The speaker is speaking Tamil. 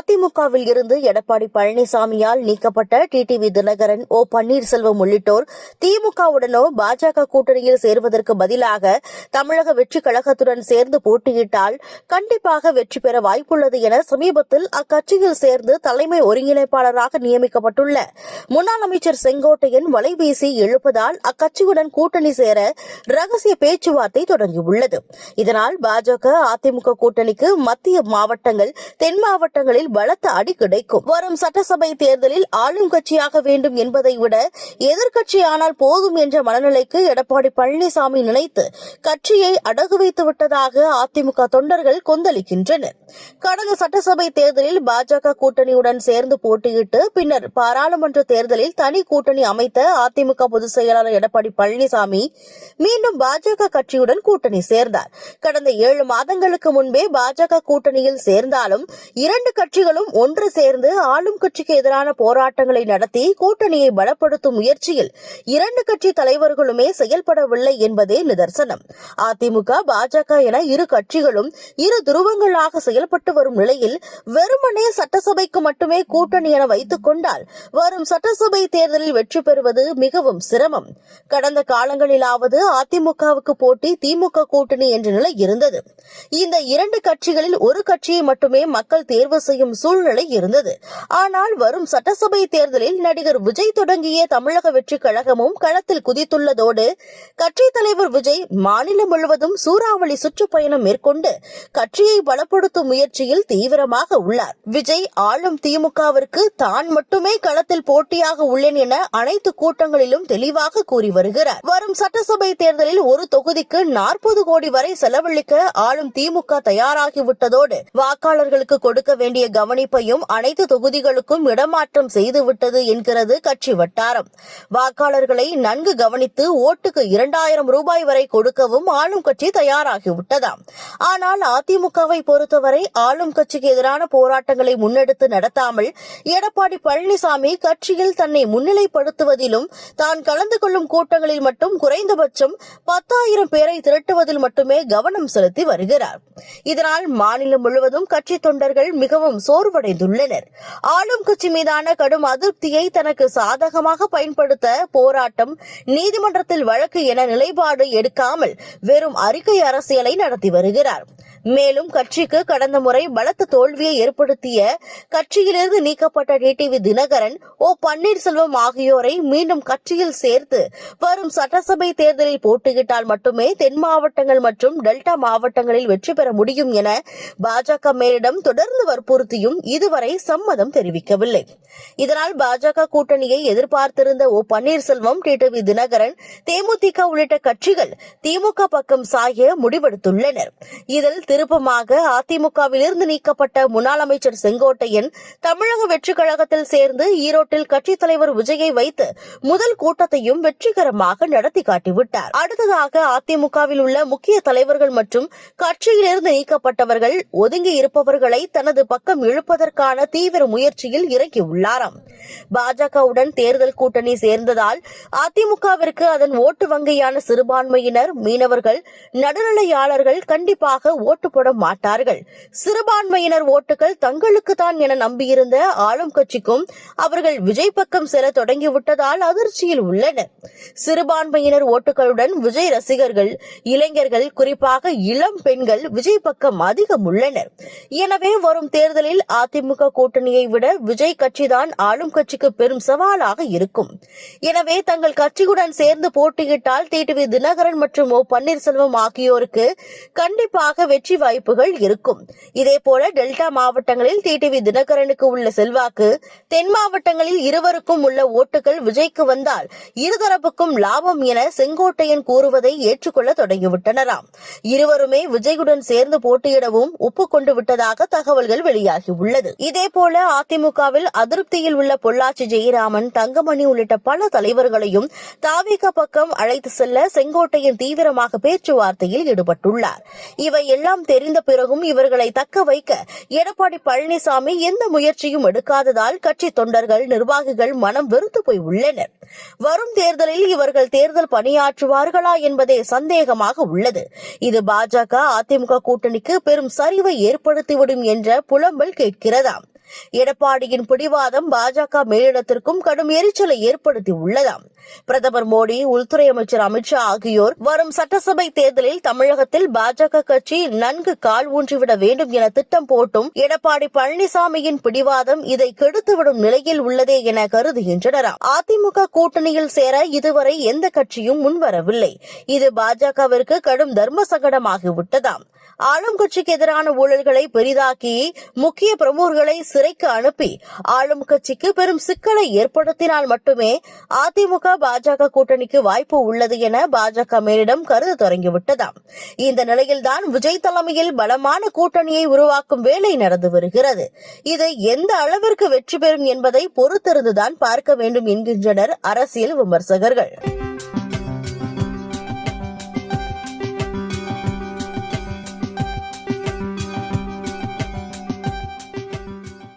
அதிமுகவில் இருந்து எடப்பாடி பழனிசாமியால் நீக்கப்பட்ட டிடிவி தினகரன் ஓ பன்னீர்செல்வம் உள்ளிட்டோர் திமுகவுடனோ பாஜக கூட்டணியில் சேர்வதற்கு பதிலாக தமிழக வெற்றி கழகத்துடன் சேர்ந்து போட்டியிட்டால் கண்டிப்பாக வெற்றி பெற வாய்ப்புள்ளது என சமீபத்தில் அக்கட்சியில் சேர்ந்து தலைமை ஒருங்கிணைப்பாளராக நியமிக்கப்பட்டுள்ள முன்னாள் அமைச்சர் செங்கோட்டையன் வலைவீசி எழுப்பதால் அக்கட்சியுடன் கூட்டணி சேர ரகசிய பேச்சுவார்த்தை தொடங்கியுள்ளது. இதனால் பாஜக அதிமுக கூட்டணிக்கு மத்திய மாவட்டங்கள் தென் மாவட்டங்களில் பலத்த அடி கிடைக்கும். வரும் சட்டசபை தேர்தலில் ஆளும் கட்சியாக வேண்டும் என்பதை விட எதிர்க்கட்சியானால் போதும் என்ற மனநிலைக்கு எடப்பாடி பழனிசாமி நினைத்து கட்சியை அடகு வைத்து விட்டதாக அதிமுக தொண்டர்கள் கொந்தளிக்கின்றனர். கடந்த சட்டசபை தேர்தலில் பாஜக கூட்டணியுடன் சேர்ந்து போட்டியிட்டு பின்னர் பாராளுமன்ற தேர்தலில் தனி கூட்டணி அமைத்த அதிமுக பொதுச் செயலாளர் எடப்பாடி பழனிசாமி மீண்டும் பாஜக கட்சியுடன் கூட்டணி சேர்ந்தார். கடந்த ஏழு மாதங்களுக்கு முன்பே பாஜக கூட்டணியில் சேர்ந்தாலும் இரண்டு கட்சி கட்சிகளும் ஒன்று சேர்ந்து ஆளும் கட்சிக்கு எதிரான போராட்டங்களை நடத்தி கூட்டணியை பலப்படுத்தும் முயற்சியில் இரண்டு கட்சி தலைவர்களுமே செயல்படவில்லை என்பதே நிதர்சனம். அதிமுக பாஜக என இரு கட்சிகளும் இரு துருவங்களாக செயல்பட்டு வரும் நிலையில் வெறுமனே சட்டசபைக்கு மட்டுமே கூட்டணி என வைத்துக் கொண்டால் வரும் சட்டசபை தேர்தலில் வெற்றி பெறுவது மிகவும் சிரமம். கடந்த காலங்களிலாவது அதிமுகவுக்கு போட்டி திமுக கூட்டணி என்ற நிலை இருந்தது. இந்த இரண்டு கட்சிகளில் ஒரு கட்சியை மட்டுமே மக்கள் தேர்வு செய்யும் வரும் சூழ்நிலை இருந்தது. ஆனால் வரும் சட்டசபை தேர்தலில் நடிகர் விஜய் தொடங்கிய தமிழக வெற்றி கழகமும் களத்தில் குதித்துள்ளதோடு கட்சித் தலைவர் விஜய் மாநிலம் முழுவதும் சூறாவளி சுற்றுப்பயணம் மேற்கொண்டு கட்சியை பலப்படுத்தும் முயற்சியில் தீவிரமாக உள்ளார். விஜய் ஆளும் திமுகவிற்கு தான் மட்டுமே களத்தில் போட்டியாக உள்ளேன் என அனைத்து கூட்டங்களிலும் தெளிவாக கூறி வருகிறார். வரும் சட்டசபை தேர்தலில் ஒரு தொகுதிக்கு நாற்பது கோடி வரை செலவழிக்க ஆளும் திமுக தயாராகிவிட்டதோடு வாக்காளர்களுக்கு கொடுக்க வேண்டிய கவனிப்பையும் அனைத்து தொகுதிகளுக்கும் இடமாற்றம் செய்துவிட்டது என்கிறது கட்சி வட்டாரம். வாக்காளர்களை நன்கு கவனித்து ஓட்டுக்கு இரண்டாயிரம் ரூபாய் வரை கொடுக்கவும் ஆளும் கட்சி தயாராகிவிட்டதாம். ஆனால் அதிமுகவை பொறுத்தவரை ஆளும் கட்சிக்கு எதிரான போராட்டங்களை முன்னெடுத்து நடத்தாமல் எடப்பாடி பழனிசாமி கட்சியில் தன்னை முன்னிலைப்படுத்துவதிலும் தான் கலந்து கொள்ளும் கூட்டங்களில் மட்டும் குறைந்தபட்சம் பத்தாயிரம் பேரை திரட்டுவதில் மட்டுமே கவனம் செலுத்தி வருகிறார். இதனால் மாநிலம் முழுவதும் கட்சி தொண்டர்கள் மிகவும் சோர்வடைந்துள்ளனர். ஆளும் கட்சி மீதான கடும் அதிருப்தியை தனக்கு சாதகமாக பயன்படுத்த போராட்டம் நீதிமன்றத்தில் வழக்கு என நிலைப்பாடு எடுக்காமல் வெறும் அறிக்கை அரசியலை நடத்தி வருகிறார். மேலும் கட்சிக்கு கடந்த முறை பலத்த தோல்வியை ஏற்படுத்திய கட்சியிலிருந்து நீக்கப்பட்ட டிடிவி தினகரன் ஓ பன்னீர்செல்வம் ஆகியோரை மீண்டும் கட்சியில் சேர்த்து வரும் சட்டசபை தேர்தலில் போட்டியிட்டால் மட்டுமே தென் மாவட்டங்கள் மற்றும் டெல்டா மாவட்டங்களில் வெற்றி பெற முடியும் என பாஜக மேலிடம் தொடர்ந்து வற்புறுத்தி கட்சியும் இதுவரை சம்மதம் தெரிவிக்கவில்லை. இதனால் பாஜக கூட்டணியை எதிர்பார்த்திருந்த ஓ பன்னீர்செல்வம் டிடிவி தினகரன் தேமுதிக உள்ளிட்ட கட்சிகள் திமுக பக்கம் சாய முடிவெடுத்துள்ளனர். இதில் திருப்பமாக அதிமுகவிலிருந்து நீக்கப்பட்ட முன்னாள் அமைச்சர் செங்கோட்டையன் தமிழக வெற்றிக் கழகத்தில் சேர்ந்து ஈரோட்டில் கட்சித் தலைவர் விஜயை வைத்து முதல் கூட்டத்தையும் வெற்றிகரமாக நடத்தி காட்டிவிட்டார். அடுத்ததாக அதிமுகவில் உள்ள முக்கிய தலைவர்கள் மற்றும் கட்சியிலிருந்து நீக்கப்பட்டவர்கள் ஒதுங்கி இருப்பவர்களை தனது பக்கம் இழுப்பதற்கான தீவிர முயற்சியில் இறங்கியுள்ளாராம். பாஜகவுடன் தேர்தல் கூட்டணி சேர்ந்ததால் அதிமுகவிற்கு அதன் ஓட்டு வங்கியான சிறுபான்மையினர் மீனவர்கள் நடுநிலையாளர்கள் கண்டிப்பாக ஓட்டு போட மாட்டார்கள். சிறுபான்மையினர் ஓட்டுகள் தங்களுக்கு தான் என நம்பியிருந்த ஆளும் கட்சிக்கும் அவர்கள் விஜய் பக்கம் செல்ல தொடங்கிவிட்டதால் அதிர்ச்சியில் உள்ளனர். சிறுபான்மையினர் ஓட்டுகளுடன் விஜய் ரசிகர்கள் இளைஞர்கள் குறிப்பாக இளம் பெண்கள் விஜய் பக்கம் அதிகம் உள்ளனர். எனவே வரும் தேர்தலில் தேர்தலில் அதிமுக கூட்டணியை விட விஜய் கட்சிதான் ஆளும் கட்சிக்கு பெரும் சவாலாக இருக்கும். எனவே தங்கள் கட்சியுடன் சேர்ந்து போட்டியிட்டால் டிடிவி தினகரன் மற்றும் ஓ பன்னீர்செல்வம் ஆகியோருக்கு கண்டிப்பாக வெற்றி வாய்ப்புகள் இருக்கும். இதேபோல டெல்டா மாவட்டங்களில் டிடிவி தினகரனுக்கு உள்ள செல்வாக்கு தென் மாவட்டங்களில் இருவருக்கும் உள்ள ஓட்டுகள் விஜய்க்கு வந்தால் இருதரப்புக்கும் லாபம் என செங்கோட்டையன் கூறுவதை ஏற்றுக்கொள்ள தொடங்கிவிட்டனராம். இருவருமே விஜயுடன் சேர்ந்து போட்டியிடவும் ஒப்புக்கொண்டு விட்டதாக தகவல்கள் வெளியாகியுள்ளது இதேபோல அதிமுகவில் அதிருப்தியில் உள்ள பொள்ளாச்சி ஜெயராமன் தங்கமணி உள்ளிட்ட பல தலைவர்களையும் தாவிக பக்கம் அழைத்து செல்ல செங்கோட்டையன் தீவிரமாக பேச்சுவார்த்தையில் ஈடுபட்டுள்ளார். இவை எல்லாம் தெரிந்த பிறகும் இவர்களை தக்க வைக்க எடப்பாடி பழனிசாமி எந்த முயற்சியும் எடுக்காததால் கட்சி தொண்டர்கள் நிர்வாகிகள் மனம் வெறுத்து போய் உள்ளனர். வரும் தேர்தலில் இவர்கள் தேர்தல் பணியாற்றுவார்களா என்பதே சந்தேகமாக உள்ளது. இது பாஜக அதிமுக கூட்டணிக்கு பெரும் சரிவை ஏற்படுத்திவிடும் என்ற புலம்பல் கேட்கிறதாம். எடப்பாடியின் பிடிவாதம் பாஜக மேலிடத்திற்கும் கடும் எரிச்சலை ஏற்படுத்தி உள்ளதாம். பிரதமர் மோடி உள்துறை அமைச்சர் அமித்ஷா ஆகியோர் வரும் சட்டசபை தேர்தலில் தமிழகத்தில் பாஜக கட்சி நன்கு கால் ஊன்றிவிட வேண்டும் என திட்டம் போட்டும் எடப்பாடி பழனிசாமியின் பிடிவாதம் இதை கெடுத்துவிடும் நிலையில் உள்ளதே என கருதுகின்றனராம். அதிமுக கூட்டணியில் சேர இதுவரை எந்த கட்சியும் முன்வரவில்லை. இது பாஜகவிற்கு கடும் தர்ம சங்கடமாகிவிட்டதாம். ஆளும் கட்சிக்கு எதிரான ஊழல்களை பெரிதாக்கி முக்கிய பிரமுகர்களை சிறைக்கு அனுப்பி ஆளும் கட்சிக்கு பெரும் சிக்கலை ஏற்படுத்தினால் மட்டுமே அதிமுக பாஜக கூட்டணிக்கு வாய்ப்பு உள்ளது என பாஜக மேலிடம் கருத தொடங்கிவிட்டதாம் இந்த நிலையில்தான் விஜய் தலைமையில் பலமான கூட்டணியை உருவாக்கும் வேலை நடந்து வருகிறது. இது எந்த அளவிற்கு வெற்றி பெறும் என்பதை பொறுத்திருந்துதான் பார்க்க வேண்டும் என்கின்றனர் அரசியல் விமர்சகர்கள்.